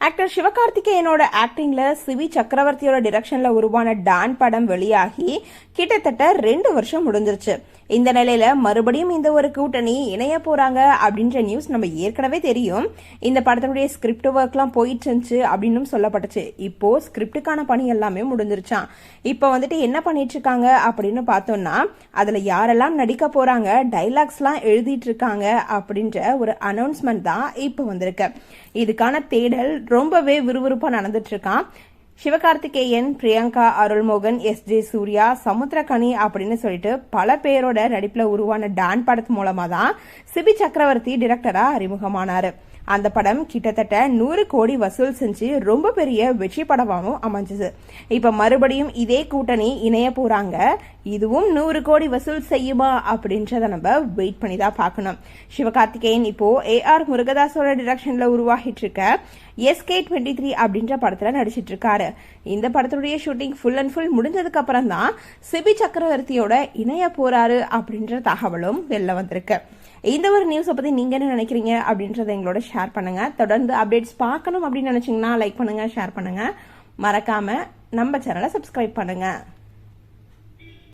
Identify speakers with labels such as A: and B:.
A: Actor சிவகார்த்திகேயனோட ஆக்டிங்ல CV சக்கரவர்த்தியோட டிரெக்ஷன்ல உருவான Don படம் வெளியாகி கிட்டத்தட்ட ரெண்டு வருஷம் முடிஞ்சிருச்சு. இந்த நிலையில மறுபடியும் இந்த ஒரு கூட்டணி இணைய போறாங்க அப்படின்ற நியூஸ் நம்ம ஏற்கனவே தெரியும். இந்த படத்தினுடைய ஸ்கிரிப்ட் ஒர்க்லாம் போயிட்டு இருந்துச்சு அப்படின்னு சொல்லப்பட்டுச்சு. இப்போ ஸ்கிரிப்டுக்கான பணி எல்லாமே முடிஞ்சிருச்சான் இப்போ வந்துட்டு என்ன பண்ணிட்டு இருக்காங்க அப்படின்னு பார்த்தோம்னா அதுல யாரெல்லாம் நடிக்க போறாங்க டைலாக்ஸ்லாம் எழுதிட்டு இருக்காங்க அப்படின்ற ஒரு அனௌன்ஸ்மெண்ட் தான் இப்போ வந்திருக்கு. இதுக்கான தேடல் ரொம்பவே விறுவிறுப்பாக நடந்துட்டு இருக்கான் சிவகார்த்திகேயன் பிரியங்கா அருள்மோகன் எஸ் ஜே சூர்யா சமுத்திரகனி அப்படின்னு சொல்லிட்டு பல பேரோட நடிப்பில் உருவான டான் படத்து மூலமாக தான் சிபி சக்கரவர்த்தி டிரெக்டராக அறிமுகமானாரு. அந்த படம் கிட்டத்தட்ட நூறு கோடி வசூல் செஞ்சு ரொம்ப பெரிய வெற்றி படமாகவும் அமைஞ்சது. இப்ப மறுபடியும் இதே கூட்டணி இணைய போறாங்க. இதுவும் நூறு கோடி வசூல் செய்யுமா அப்படின்றத நம்ம வெயிட் பண்ணி தான் பார்க்கணும். சிவகார்த்திகேயன் இப்போ ஏ ஆர் முருகதாஸோட டிரெக்ஷன்ல உருவாகிட்டு இருக்க எஸ்கே டுவெண்ட்டி த்ரீ அப்படின்ற படத்துல நடிச்சிட்டு இருக்காரு இந்த படத்துடைய ஷூட்டிங் ஃபுல் அண்ட் ஃபுல் முடிஞ்சதுக்கு அப்புறம் தான் சிபி சக்கரவர்த்தியோட இணைய போறாரு அப்படின்ற தகவலும் வெளில வந்திருக்கு. இந்த ஒரு நியூஸை பற்றி நீங்கள் என்ன நினைக்கிறீங்க அப்படின்றத எங்களோட ஷேர் பண்ணுங்கள் தொடர்ந்து அப்டேட்ஸ் பார்க்கணும் அப்படின்னு நினச்சிங்கன்னா லைக் பண்ணுங்கள் ஷேர் பண்ணுங்கள் மறக்காமல் நம்ம சேனலை சப்ஸ்கிரைப் பண்ணுங்கள்